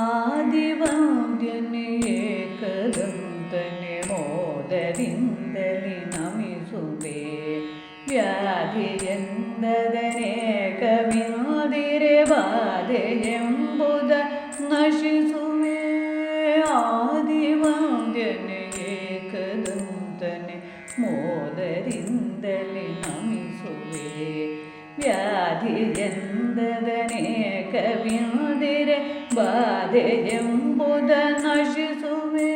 ആദിവാദ്യനെ ഏകദന്തനെ മോദരിന്തലി നമിസുതേ വ്യാധിരന്തതനേകവിനോദിരെ ബാധയെമ്പുത നശിസുവേ ആദിവാദ്യനെ ഏകദന്തനെ മോദരിന്തലി നമിസുവേ വ്യാധിരന്തതനേ ಕವಿನುದಿರೆ ಬಾಧೆ ಎಂಬುದ ನಶಿಸುವೆ.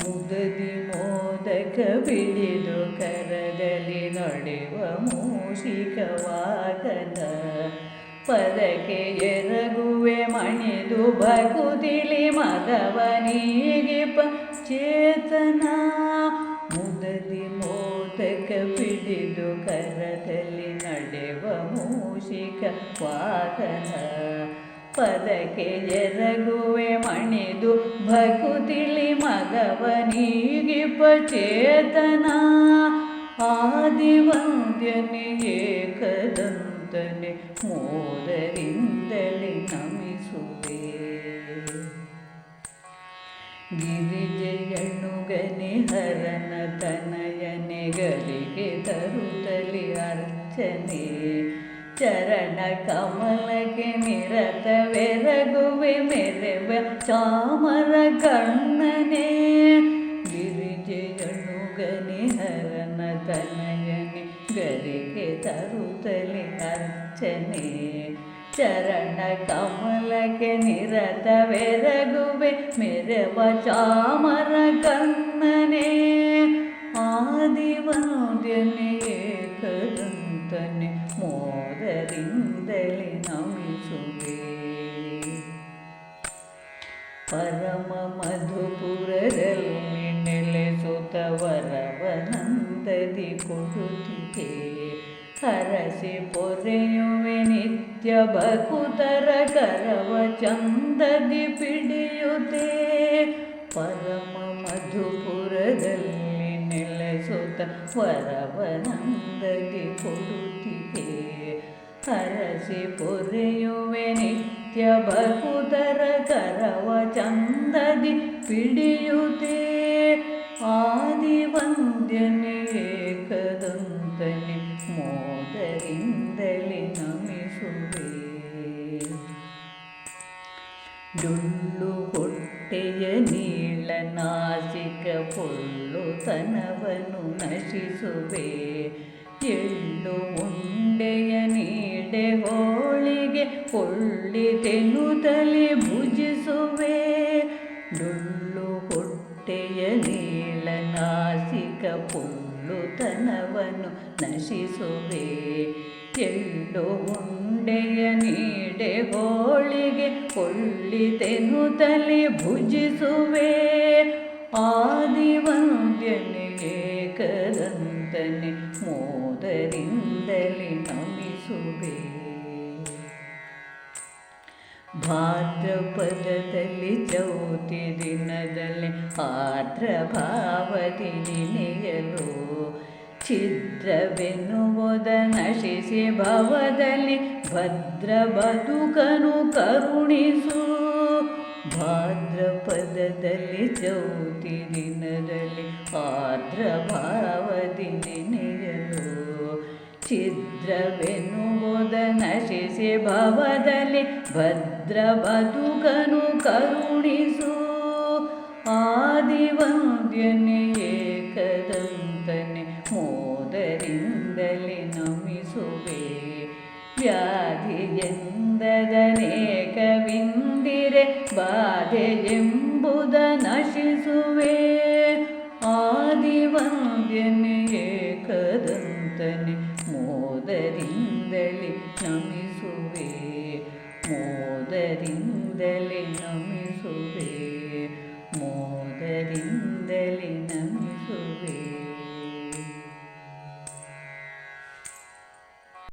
ಮುದದಿ ಮೋದಕ ಬಿಳಿದು ಕರದಲ್ಲಿ ನಡೆವ ಮೂಷಿಕವಾಗದ ಪದಕ್ಕೆ ಎರಗುವೆ ಮಣಿದು ಬಗುದಿಲಿ ಮದವನಿಗೆ ಪ ಚೇತನ ಮುದದಿ ಮೋದಕ ಬಿಳಿದು ನಡೆವ ಮೂಷಿಕ ವಾಹನ ಪದಕ್ಕೆ ಎರಗುವೆ ಮಣಿದು ಭಕುತಿಳಿ ಮಗವನಿಗೆ ಪಚೇತನ. ಆದಿವಂದ್ಯನೆ ಏಕದಂತನೆ ಮೋದರಿಂದಲೇ ನಮಿಸುವೆ. ಗಿರಿಜಯಣುಗನೆ ಹರನ ತನಯನೆಗಳಿಗೆ ತರುತ್ತಲಿ ಅರ್ಚನೆ. ಚರಣ ಕಮಲಕ್ಕೆ ನಿರತವೆರಗುವೆ ಮೆರೆವ ಚಾಮರ ಕಣ್ಣನೆ ಗಿರಿಜಯಣುಗನೆ ಹರನ ತನಯನೆ ಗರಿಗೆ ತರುತ್ತಲಿ ಅರ್ಚನೆ ಚರಣ ಕಮಲಕ್ಕೆ ನಿರತವೆರಗುವೆ ಮೆರವ ಚಾಮರ ಕಣ್ಣನೆ ಆದಿವಂದ್ಯನೆ ಏಕದಂತನೆ ಮೋದರಿಂದಲೇ ನಮಿಸುವೆ ಪರಮ ಮಧುಪುರದಲ್ಲಿ ನೆಲೆಸುತ್ತ ವರವನಂದದಿ ಕೊಡುತ್ತಿದೆ ಹರಸಿ ಪೊರೆಯುವೆ ನಿತ್ಯ ಭಕುತರ ಕರವ ಚಂದದಿ ಪಿಡಿಯುತ್ತೆ ಪರಮ ಮಧುಪುರದಲ್ಲಿ ನೆಲೆಸುತ್ತ ವರವನಂದದಿ ಕೊಡುತ್ತಿದೆ ಹರಸಿ ಪೊರೆಯುವೆ ನಿತ್ಯ ಭಕುತರ ಕರವ ಚಂದದಿ ಪಿಡಿಯುತ್ತೆ ಆದಿವಂದ್ಯನೆ ಏಕದಂತನೆ ಮೋದರಿಂದಲೇ ನಮಿಸುವೆ ಡುಳ್ಳು ಹೊಟ್ಟೆಯ ನೀಳ ನಾಸಿಕ ಪೊಳ್ಳು ತನವನ್ನು ನಶಿಸುವೆ. ಎಳ್ಳು ಉಂಡೆಯ ನೀಡೆ ಹೋಳಿಗೆ ತಲೆ ಭುಜಿಸುವೆ. ಡೊಳ್ಳು ಹೊಟ್ಟೆಯ ನೀಳ ನಾಸಿಕ ಪೊಳ್ಳುತನವನ್ನು ನಶಿಸುವೆ. ಎಳ್ಳು ಉಂಡೆಯ ನೀಡೆ ಹೋಳಿಗೆ ಕೊಳ್ಳಿತೆನುತಲಿ ಭುಜಿಸುವೆ. ಆದಿವಂದ್ಯನಿಗೆ ಕದಂತನೆ ಮೋದರಿಂದಲೇ ನಮಿಸುವೆ. ಭಾದ್ರಪದದಲ್ಲಿ ಚೌತಿ ದಿನದಲ್ಲಿ ಆರ್ದ್ರ ಭಾವದಿ ನೆನೆಯಲು ಛಿದ್ರವೆನ್ನುವುದ ನಶಿಸಿ ಭವದಲ್ಲಿ ಭದ್ರ ಬದುಕನು ಕರುಣಿಸು. ಭಾದ್ರಪದದಲ್ಲಿ ಚೌತಿ ದಿನದಲ್ಲಿ ಆರ್ದ್ರ ಭಾವದಿ ನೆನೆಯಲು. ಛಿದ್ರವೆನ್ನುವುದ ನಶಿಸಿ ಭವದಲ್ಲಿ ಭದ್ರ ಬದುಕನು ಕರುಣಿಸು. ಆದಿವಂದ್ಯನೆ ವ್ಯಾಧಿಯೆಂದದನೇಕವಿಂದಿರೆ ಬಾಧೆ ಎಂಬುದ ನಶಿಸುವೆ ಆದಿವಂದ್ಯನೆ ಏಕದಂತನೆ ಮೋದರಿಂದಲೇ ನಮಿಸುವೆ ಮೋದರಿಂದಲೇ ನಮಿಸುವೆ ಮೋದರಿಂದಲೇ ನಮಿಸುವೆ